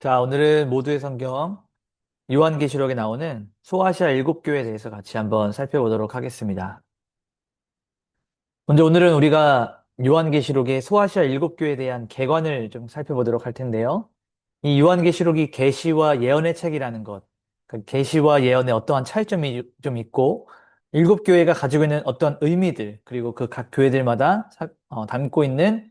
자, 오늘은 모두의 성경 요한계시록에 나오는 소아시아 일곱 교회에 대해서 같이 한번 살펴보도록 하겠습니다. 먼저 오늘은 우리가 요한계시록의 소아시아 일곱 교회에 대한 개관을 좀 살펴보도록 할 텐데요. 이 요한계시록이 계시와 예언의 책이라는 것, 그 계시와 예언의 어떠한 차이점이 좀 있고 일곱 교회가 가지고 있는 어떤 의미들 그리고 그 각 교회들마다 사- 어, 담고 있는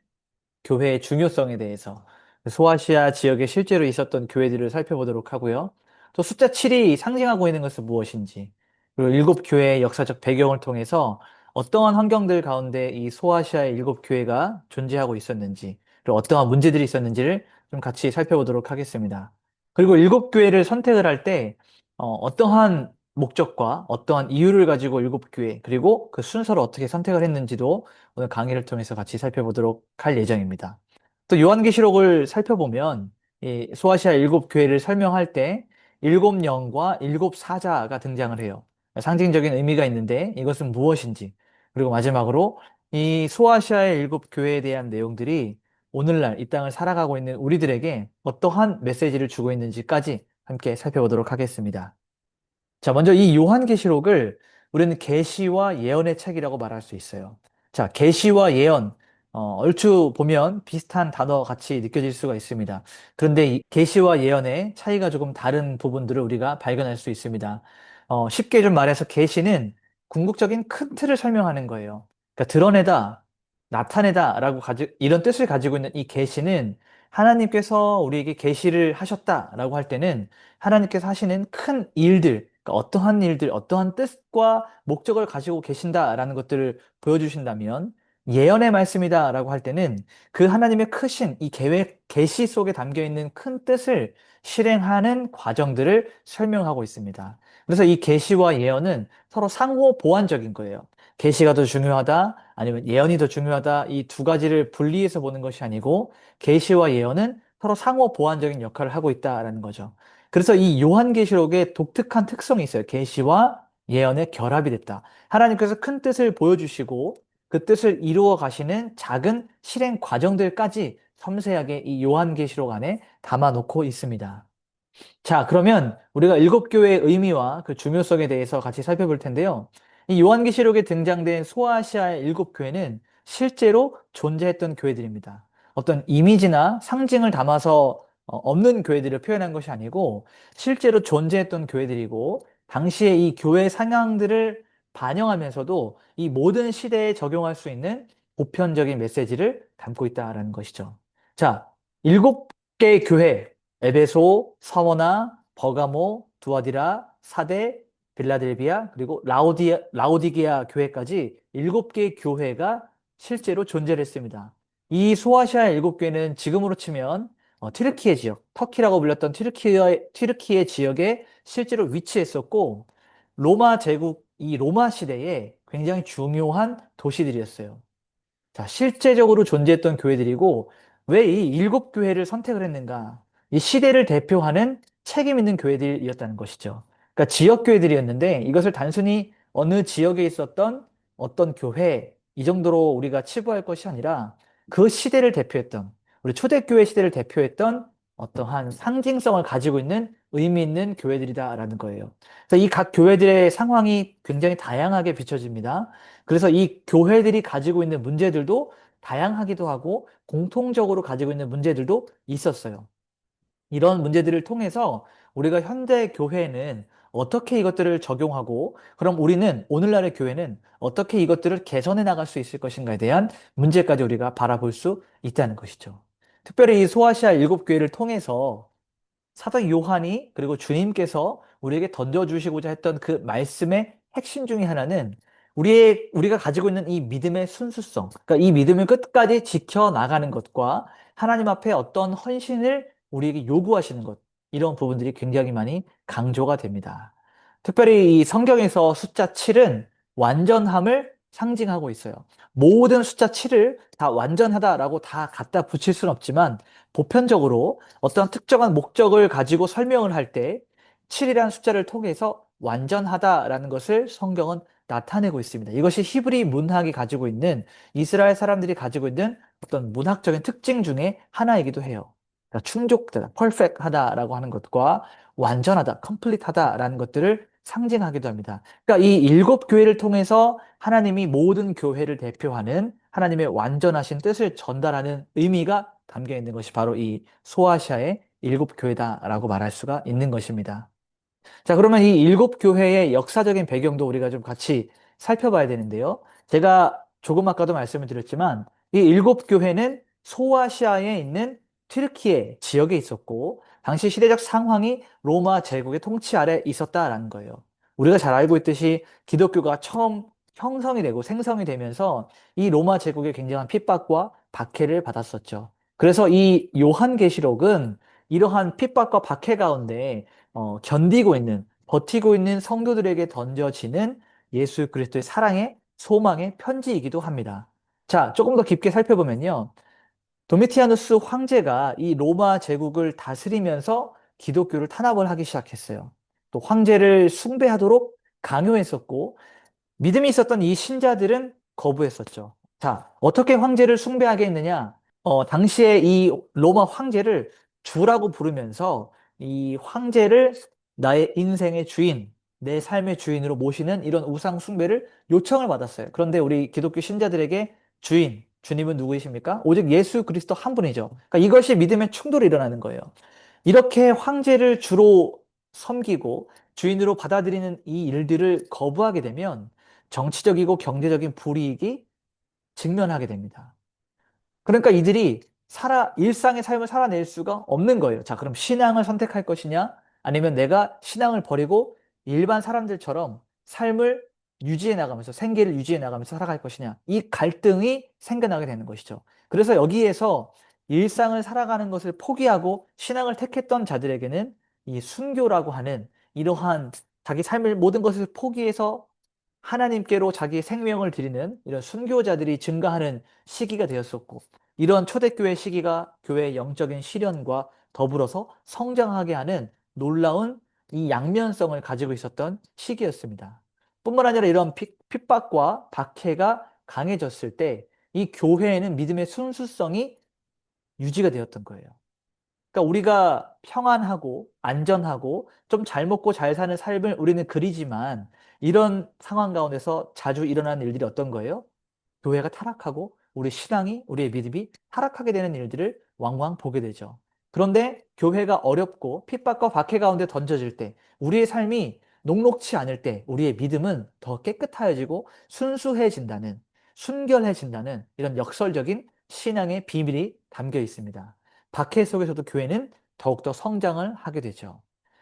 교회의 중요성에 대해서 소아시아 지역에 실제로 있었던 교회들을 살펴보도록 하고요. 또 숫자 7이 상징하고 있는 것은 무엇인지, 그리고 일곱 교회의 역사적 배경을 통해서 어떠한 환경들 가운데 이 소아시아의 일곱 교회가 존재하고 있었는지, 그리고 어떠한 문제들이 있었는지를 좀 같이 살펴보도록 하겠습니다. 그리고 일곱 교회를 선택을 할 때, 어, 떠한 목적과 어떠한 이유를 가지고 일곱 교회, 그리고 그 순서를 어떻게 선택을 했는지도 오늘 강의를 통해서 같이 살펴보도록 할 예정입니다. 또 요한계시록을 살펴보면 이 소아시아 일곱 교회를 설명할 때 일곱 영과 일곱 사자가 등장을 해요. 상징적인 의미가 있는데 이것은 무엇인지 그리고 마지막으로 이 소아시아의 일곱 교회에 대한 내용들이 오늘날 이 땅을 살아가고 있는 우리들에게 어떠한 메시지를 주고 있는지까지 함께 살펴보도록 하겠습니다. 자, 먼저 이 요한계시록을 우리는 계시와 예언의 책이라고 말할 수 있어요. 자, 계시와 예언, 어, 얼추 보면 비슷한 단어 같이 느껴질 수가 있습니다. 그런데 이 계시와 예언의 차이가 조금 다른 부분들을 우리가 발견할 수 있습니다. 어, 쉽게 좀 말해서 계시는 궁극적인 큰 틀을 설명하는 거예요. 그러니까 드러내다, 나타내다라고 가지 이런 뜻을 가지고 있는 이 계시는 하나님께서 우리에게 계시를 하셨다라고 할 때는 하나님께서 하시는 큰 일들, 그러니까 어떠한 일들, 어떠한 뜻과 목적을 가지고 계신다라는 것들을 보여주신다면 예언의 말씀이다라고 할 때는 그 하나님의 크신 이 계획, 계시 속에 담겨 있는 큰 뜻을 실행하는 과정들을 설명하고 있습니다. 그래서 이 계시와 예언은 서로 상호 보완적인 거예요. 계시가 더 중요하다, 아니면 예언이 더 중요하다, 이 두 가지를 분리해서 보는 것이 아니고 계시와 예언은 서로 상호 보완적인 역할을 하고 있다라는 거죠. 그래서 이 요한계시록의 독특한 특성이 있어요. 계시와 예언의 결합이 됐다. 하나님께서 큰 뜻을 보여주시고 그 뜻을 이루어 가시는 작은 실행 과정들까지 섬세하게 이 요한계시록 안에 담아놓고 있습니다. 자, 그러면 우리가 일곱 교회의 의미와 그 중요성에 대해서 같이 살펴볼 텐데요. 이 요한계시록에 등장된 소아시아의 일곱 교회는 실제로 존재했던 교회들입니다. 어떤 이미지나 상징을 담아서 어, 없는 교회들을 표현한 것이 아니고 실제로 존재했던 교회들이고 당시에 이 교회 상황들을 반영하면서도 이 모든 시대에 적용할 수 있는 보편적인 메시지를 담고 있다라는 것이죠. 자, 일곱 개의 교회, 에베소, 서머나, 버가모, 두아디라, 사대, 빌라델비아, 그리고 라오디, 라오디게아 교회까지 일곱 개의 교회가 실제로 존재를 했습니다. 이 소아시아 일곱 교회는 지금으로 치면 어, 튀르키예 지역, 터키라고 불렸던 튀르키예, 튀르키예 지역에 실제로 위치했었고 로마 제국 이 로마 시대에 굉장히 중요한 도시들이었어요. 자, 실제적으로 존재했던 교회들이고 왜 이 일곱 교회를 선택을 했는가? 이 시대를 대표하는 책임 있는 교회들이었다는 것이죠. 그러니까 지역 교회들이었는데 이것을 단순히 어느 지역에 있었던 어떤 교회 이 정도로 우리가 치부할 것이 아니라 그 시대를 대표했던 우리 초대교회 시대를 대표했던 어떠한 상징성을 가지고 있는 의미 있는 교회들이다라는 거예요. 그래서 이 각 교회들의 상황이 굉장히 다양하게 비춰집니다. 그래서 이 교회들이 가지고 있는 문제들도 다양하기도 하고 공통적으로 가지고 있는 문제들도 있었어요. 이런 문제들을 통해서 우리가 현대 교회는 어떻게 이것들을 적용하고 그럼 우리는 오늘날의 교회는 어떻게 이것들을 개선해 나갈 수 있을 것인가에 대한 문제까지 우리가 바라볼 수 있다는 것이죠. 특별히 이 소아시아 일곱 교회를 통해서 사도 요한이 그리고 주님께서 우리에게 던져주시고자 했던 그 말씀의 핵심 중에 하나는 우리의, 우리가 가지고 있는 이 믿음의 순수성, 그러니까 이 믿음을 끝까지 지켜 나가는 것과 하나님 앞에 어떤 헌신을 우리에게 요구하시는 것, 이런 부분들이 굉장히 많이 강조가 됩니다. 특별히 이 성경에서 숫자 7은 완전함을 상징하고 있어요. 모든 숫자 7을 다 완전하다라고 다 갖다 붙일 수는 없지만 보편적으로 어떤 특정한 목적을 가지고 설명을 할 때 7이라는 숫자를 통해서 완전하다라는 것을 성경은 나타내고 있습니다. 이것이 히브리 문학이 가지고 있는 이스라엘 사람들이 가지고 있는 어떤 문학적인 특징 중에 하나이기도 해요. 그러니까 충족되다, perfect하다라고 하는 것과 완전하다, complete하다라는 것들을 상징하기도 합니다. 그러니까 이 일곱 교회를 통해서 하나님이 모든 교회를 대표하는 하나님의 완전하신 뜻을 전달하는 의미가 담겨 있는 것이 바로 이 소아시아의 일곱 교회다라고 말할 수가 있는 것입니다. 자, 그러면 이 일곱 교회의 역사적인 배경도 우리가 좀 같이 살펴봐야 되는데요. 제가 조금 아까도 말씀을 드렸지만 이 일곱 교회는 소아시아에 있는 튀르키예 지역에 있었고 당시 시대적 상황이 로마 제국의 통치 아래 있었다라는 거예요. 우리가 잘 알고 있듯이 기독교가 처음 형성이 되고 생성이 되면서 이 로마 제국의 굉장한 핍박과 박해를 받았었죠. 그래서 이 요한계시록은 이러한 핍박과 박해 가운데 어, 견디고 있는, 버티고 있는 성도들에게 던져지는 예수 그리스도의 사랑의 소망의 편지이기도 합니다. 자, 조금 더 깊게 살펴보면요. 도미티아누스 황제가 이 로마 제국을 다스리면서 기독교를 탄압을 하기 시작했어요. 또 황제를 숭배하도록 강요했었고 믿음이 있었던 이 신자들은 거부했었죠. 자, 어떻게 황제를 숭배하게 했느냐? 어, 당시에 이 로마 황제를 주라고 부르면서 이 황제를 나의 인생의 주인, 내 삶의 주인으로 모시는 이런 우상 숭배를 요청을 받았어요. 그런데 우리 기독교 신자들에게 주인, 주님은 누구이십니까? 오직 예수 그리스도 한 분이죠. 그러니까 이것이 믿음의 충돌이 일어나는 거예요. 이렇게 황제를 주로 섬기고 주인으로 받아들이는 이 일들을 거부하게 되면 정치적이고 경제적인 불이익이 직면하게 됩니다. 그러니까 이들이 살아, 일상의 삶을 살아낼 수가 없는 거예요. 자, 그럼 신앙을 선택할 것이냐? 아니면 내가 신앙을 버리고 일반 사람들처럼 삶을 유지해 나가면서 생계를 유지해 나가면서 살아갈 것이냐. 이 갈등이 생겨나게 되는 것이죠. 그래서 여기에서 일상을 살아가는 것을 포기하고 신앙을 택했던 자들에게는 이 순교라고 하는 이러한 자기 삶을 모든 것을 포기해서 하나님께로 자기 생명을 드리는 이런 순교자들이 증가하는 시기가 되었었고 이런 초대교회 시기가 교회의 영적인 실현과 더불어서 성장하게 하는 놀라운 이 양면성을 가지고 있었던 시기였습니다. 뿐만 아니라 이런 핍박과 박해가 강해졌을 때 이 교회에는 믿음의 순수성이 유지가 되었던 거예요. 그러니까 우리가 평안하고 안전하고 좀 잘 먹고 잘 사는 삶을 우리는 그리지만 이런 상황 가운데서 자주 일어나는 일들이 어떤 거예요? 교회가 타락하고 우리 신앙이, 우리의 믿음이 타락하게 되는 일들을 왕왕 보게 되죠. 그런데 교회가 어렵고 핍박과 박해 가운데 던져질 때, 우리의 삶이 녹록치 않을 때, 우리의 믿음은 더 깨끗하여지고 순수해진다는, 순결해진다는 이런 역설적인 신앙의 비밀이 담겨 있습니다. 박해 속에서도 교회는 더욱더 성장을 하게 되죠.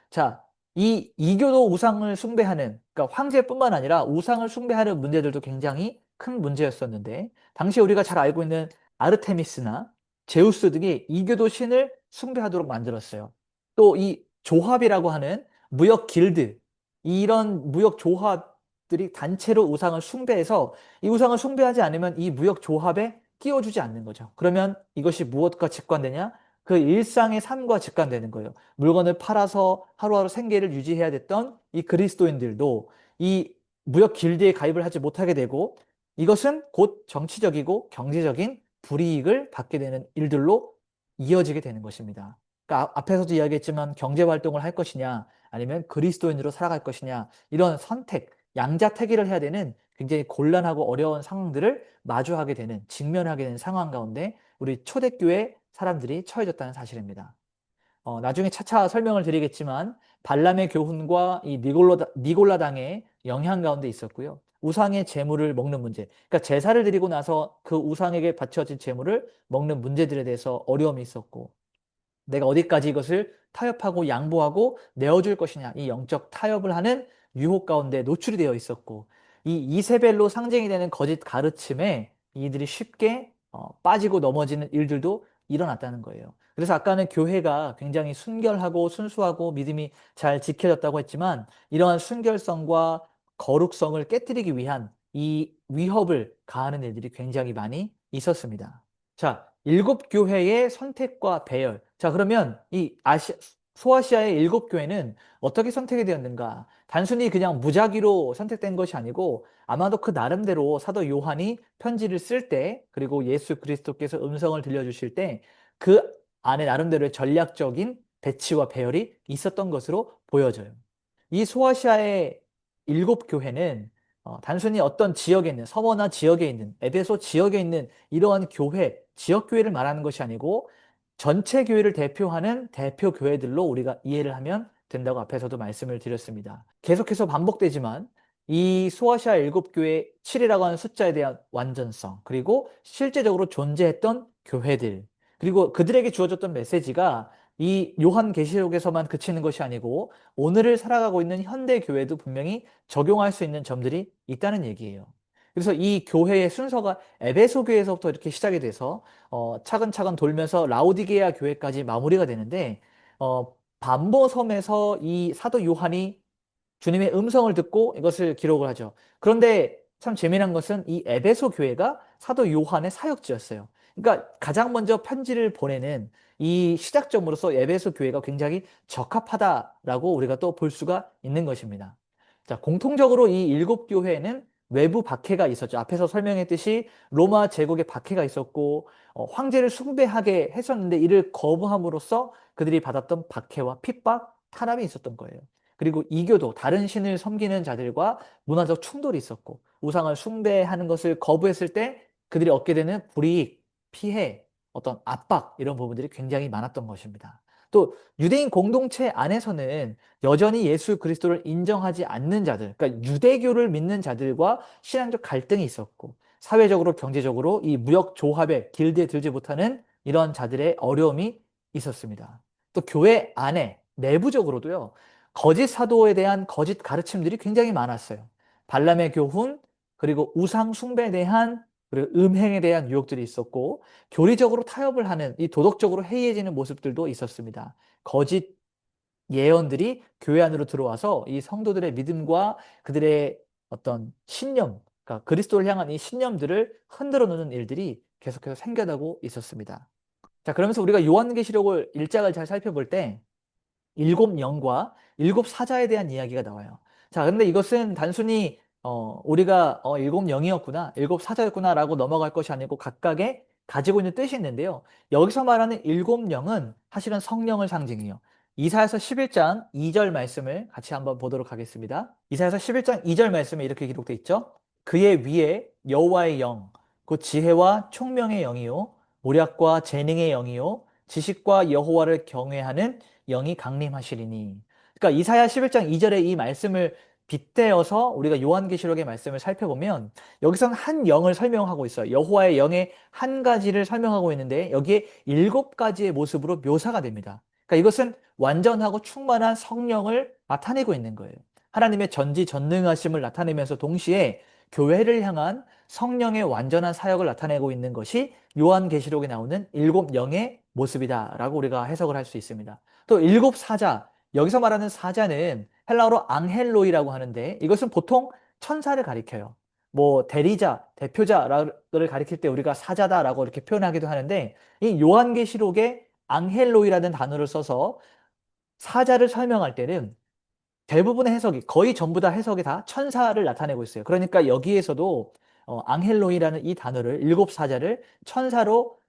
자, 이 이교도 우상을 숭배하는, 그러니까 황제뿐만 아니라 우상을 숭배하는 문제들도 굉장히 큰 문제였었는데 당시 우리가 잘 알고 있는 아르테미스나 제우스 등이 이교도 신을 숭배하도록 만들었어요. 또 이 조합이라고 하는 무역 길드 이런 무역 조합들이 단체로 우상을 숭배해서 이 우상을 숭배하지 않으면 이 무역 조합에 끼워주지 않는 거죠. 그러면 이것이 무엇과 직관되냐? 그 일상의 삶과 직관되는 거예요. 물건을 팔아서 하루하루 생계를 유지해야 됐던 이 그리스도인들도 이 무역 길드에 가입을 하지 못하게 되고 이것은 곧 정치적이고 경제적인 불이익을 받게 되는 일들로 이어지게 되는 것입니다. 그러니까 아, 앞에서도 이야기했지만 경제 활동을 할 것이냐 아니면 그리스도인으로 살아갈 것이냐 이런 선택, 양자택일을 해야 되는 굉장히 곤란하고 어려운 상황들을 마주하게 되는 직면하게 되는 상황 가운데 우리 초대교회 사람들이 처해졌다는 사실입니다. 어, 나중에 차차 설명을 드리겠지만 발람의 교훈과 이 니골라, 니골라당의 영향 가운데 있었고요. 우상의 재물을 먹는 문제. 그러니까 제사를 드리고 나서 그 우상에게 바쳐진 재물을 먹는 문제들에 대해서 어려움이 있었고 내가 어디까지 이것을 타협하고 양보하고 내어줄 것이냐 이 영적 타협을 하는 유혹 가운데 노출이 되어 있었고 이 이세벨로 상징이 되는 거짓 가르침에 이들이 쉽게 어, 빠지고 넘어지는 일들도 일어났다는 거예요. 그래서 아까는 교회가 굉장히 순결하고 순수하고 믿음이 잘 지켜졌다고 했지만 이러한 순결성과 거룩성을 깨뜨리기 위한 이 위협을 가하는 일들이 굉장히 많이 있었습니다. 자, 일곱 교회의 선택과 배열. 자, 그러면 이 아시, 소아시아의 일곱 교회는 어떻게 선택이 되었는가? 단순히 그냥 무작위로 선택된 것이 아니고 아마도 그 나름대로 사도 요한이 편지를 쓸 때, 그리고 예수 그리스도께서 음성을 들려주실 때 그 안에 나름대로의 전략적인 배치와 배열이 있었던 것으로 보여져요. 이 소아시아의 일곱 교회는 어, 단순히 어떤 지역에 있는 서머나 지역에 있는 에베소 지역에 있는 이러한 교회, 지역 교회를 말하는 것이 아니고 전체 교회를 대표하는 대표 교회들로 우리가 이해를 하면 된다고 앞에서도 말씀을 드렸습니다. 계속해서 반복되지만 이 소아시아 일곱 교회 7이라고 하는 숫자에 대한 완전성, 그리고 실제적으로 존재했던 교회들, 그리고 그들에게 주어졌던 메시지가 이 요한 계시록에서만 그치는 것이 아니고 오늘을 살아가고 있는 현대 교회도 분명히 적용할 수 있는 점들이 있다는 얘기예요. 그래서 이 교회의 순서가 에베소 교회에서부터 이렇게 시작이 돼서 어, 차근차근 돌면서 라오디게아 교회까지 마무리가 되는데 어, 반보 섬에서 이 사도 요한이 주님의 음성을 듣고 이것을 기록을 하죠. 그런데 참 재미난 것은 이 에베소 교회가 사도 요한의 사역지였어요. 그러니까 가장 먼저 편지를 보내는 이 시작점으로서 에베소 교회가 굉장히 적합하다라고 우리가 또 볼 수가 있는 것입니다. 자, 공통적으로 이 일곱 교회에는 외부 박해가 있었죠. 앞에서 설명했듯이 로마 제국의 박해가 있었고 어, 황제를 숭배하게 했었는데 이를 거부함으로써 그들이 받았던 박해와 핍박, 탄압이 있었던 거예요. 그리고 이교도 다른 신을 섬기는 자들과 문화적 충돌이 있었고 우상을 숭배하는 것을 거부했을 때 그들이 얻게 되는 불이익, 피해, 어떤 압박 이런 부분들이 굉장히 많았던 것입니다. 또 유대인 공동체 안에서는 여전히 예수 그리스도를 인정하지 않는 자들, 그러니까 유대교를 믿는 자들과 신앙적 갈등이 있었고 사회적으로 경제적으로 이 무역 조합에 길드에 들지 못하는 이런 자들의 어려움이 있었습니다. 또 교회 안에 내부적으로도요. 거짓 사도에 대한 거짓 가르침들이 굉장히 많았어요. 발람의 교훈, 그리고 우상 숭배에 대한 그리고 음행에 대한 유혹들이 있었고 교리적으로 타협을 하는 이 도덕적으로 해이해지는 모습들도 있었습니다. 거짓 예언들이 교회 안으로 들어와서 이 성도들의 믿음과 그들의 어떤 신념, 그러니까 그리스도를 향한 이 신념들을 흔들어 놓는 일들이 계속해서 생겨나고 있었습니다. 자, 그러면서 우리가 요한계시록을 일장을 잘 살펴볼 때 일곱 영과 일곱 사자에 대한 이야기가 나와요. 자, 근데 이것은 단순히 어, 우리가 어, 일곱 영이었구나, 일곱 사자였구나라고 넘어갈 것이 아니고 각각의 가지고 있는 뜻이 있는데요. 여기서 말하는 일곱 영은 사실은 성령을 상징해요. 이사야서 11장 2절 말씀을 같이 한번 보도록 하겠습니다. 이사야서 11장 2절 말씀에 이렇게 기록되어 있죠. 그의 위에 여호와의 영, 그 지혜와 총명의 영이요, 모략과 재능의 영이요, 지식과 여호와를 경외하는 영이 강림하시리니. 그러니까 이사야 11장 2절에 이 말씀을 빗대어서 우리가 요한계시록의 말씀을 살펴보면 여기서는 한 영을 설명하고 있어요. 여호와의 영의 한 가지를 설명하고 있는데 여기에 일곱 가지의 모습으로 묘사가 됩니다. 그러니까 이것은 완전하고 충만한 성령을 나타내고 있는 거예요. 하나님의 전지전능하심을 나타내면서 동시에 교회를 향한 성령의 완전한 사역을 나타내고 있는 것이 요한계시록에 나오는 일곱 영의 모습이다라고 우리가 해석을 할 수 있습니다. 또 일곱 사자, 여기서 말하는 사자는 헬라어로 앙헬로이라고 하는데 이것은 보통 천사를 가리켜요. 뭐 대리자, 대표자를 가리킬 때 우리가 사자다라고 이렇게 표현하기도 하는데 이 요한계시록에 앙헬로이라는 단어를 써서 사자를 설명할 때는 대부분의 해석이 거의 전부 다 해석이 다 천사를 나타내고 있어요. 그러니까 여기에서도 어, 앙헬로이라는 이 단어를 일곱 사자를 천사로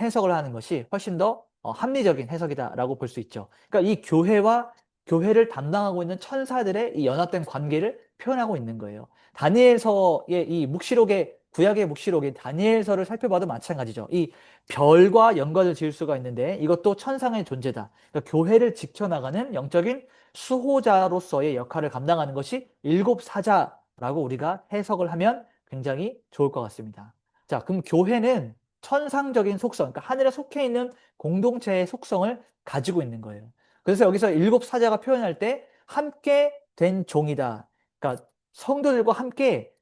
해석을 하는 것이 훨씬 더 어, 합리적인 해석이다라고 볼 수 있죠. 그러니까 이 교회와 교회를 담당하고 있는 천사들의 이 연합된 관계를 표현하고 있는 거예요. 다니엘서의 이 묵시록의 구약의 묵시록인 다니엘서를 살펴봐도 마찬가지죠. 이 별과 연관을 지을 수가 있는데 이것도 천상의 존재다. 그러니까 교회를 지켜나가는 영적인 수호자로서의 역할을 감당하는 것이 일곱 사자라고 우리가 해석을 하면 굉장히 좋을 것 같습니다. 자, 그럼 교회는 천상적인 속성, 그러니까 하늘에 속해 있는 공동체의 속성을 가지고 있는 거예요. 그래서 여기서 일곱 사자가 표현할 때 함께 된 종이다. 그러니까 성도들과 함께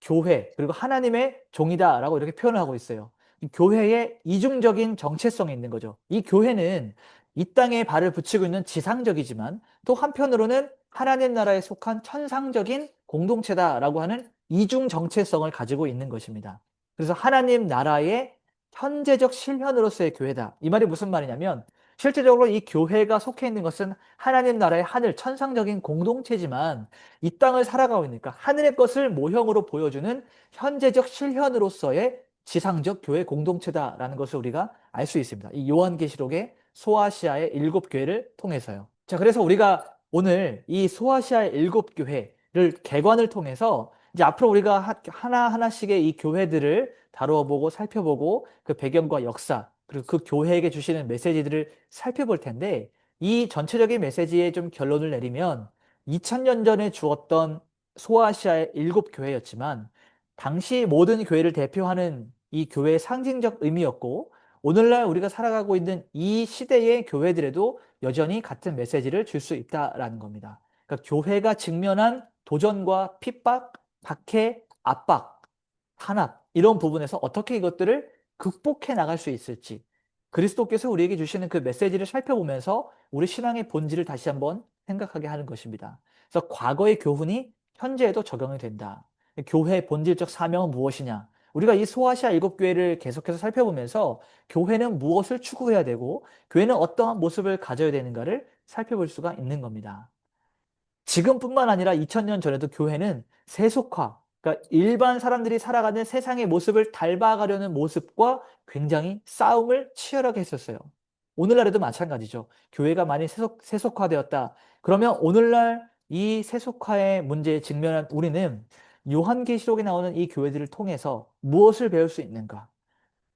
교회 그리고 하나님의 종이다라고 이렇게 표현을 하고 있어요. 교회의 이중적인 정체성이 있는 거죠. 이 교회는 이 땅에 발을 붙이고 있는 지상적이지만 또 한편으로는 하나님 나라에 속한 천상적인 공동체다라고 하는 이중 정체성을 가지고 있는 것입니다. 그래서 하나님 나라의 현재적 실현으로서의 교회다. 이 말이 무슨 말이냐면 실제적으로 이 교회가 속해 있는 것은 하나님 나라의 하늘, 천상적인 공동체지만 이 땅을 살아가고 있으니까 하늘의 것을 모형으로 보여주는 현재적 실현으로서의 지상적 교회 공동체다라는 것을 우리가 알 수 있습니다. 이 요한계시록의 소아시아의 일곱 교회를 통해서요. 자, 그래서 우리가 오늘 이 소아시아의 일곱 교회를 개관을 통해서 이제 앞으로 우리가 하- 하나하나씩의 이 교회들을 다루어 보고 살펴보고 그 배경과 역사 그리고 그 교회에게 주시는 메시지들을 살펴볼 텐데 이 전체적인 메시지에 좀 결론을 내리면 2000년 전에 주었던 소아시아의 일곱 교회였지만 당시 모든 교회를 대표하는 이 교회의 상징적 의미였고 오늘날 우리가 살아가고 있는 이 시대의 교회들에도 여전히 같은 메시지를 줄 수 있다라는 겁니다. 그러니까 교회가 직면한 도전과 핍박, 박해, 압박, 탄압 이런 부분에서 어떻게 이것들을 극복해 나갈 수 있을지 그리스도께서 우리에게 주시는 그 메시지를 살펴보면서 우리 신앙의 본질을 다시 한번 생각하게 하는 것입니다. 그래서 과거의 교훈이 현재에도 적용이 된다. 교회의 본질적 사명은 무엇이냐? 우리가 이 소아시아 일곱 교회를 계속해서 살펴보면서 교회는 무엇을 추구해야 되고 교회는 어떠한 모습을 가져야 되는가를 살펴볼 수가 있는 겁니다. 지금뿐만 아니라 2000년 전에도 교회는 세속화, 그러니까 일반 사람들이 살아가는 세상의 모습을 닮아가려는 모습과 굉장히 싸움을 치열하게 했었어요. 오늘날에도 마찬가지죠. 교회가 많이 세속, 세속화되었다. 그러면 오늘날 이 세속화의 문제에 직면한 우리는 요한계시록에 나오는 이 교회들을 통해서 무엇을 배울 수 있는가?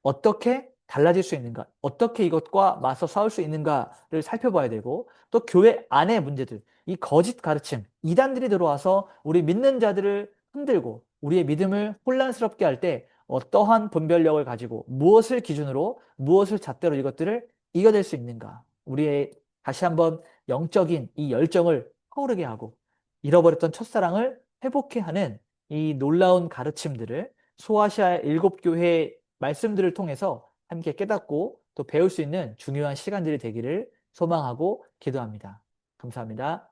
어떻게 달라질 수 있는가? 어떻게 이것과 맞서 싸울 수 있는가를 살펴봐야 되고 또 교회 안의 문제들, 이 거짓 가르침, 이단들이 들어와서 우리 믿는 자들을 흔들고 우리의 믿음을 혼란스럽게 할 때 어떠한 분별력을 가지고 무엇을 기준으로 무엇을 잣대로 이것들을 이겨낼 수 있는가? 우리의 다시 한번 영적인 이 열정을 타오르게 하고 잃어버렸던 첫사랑을 회복해 하는 이 놀라운 가르침들을 소아시아 일곱 교회 말씀들을 통해서 함께 깨닫고 또 배울 수 있는 중요한 시간들이 되기를 소망하고 기도합니다. 감사합니다.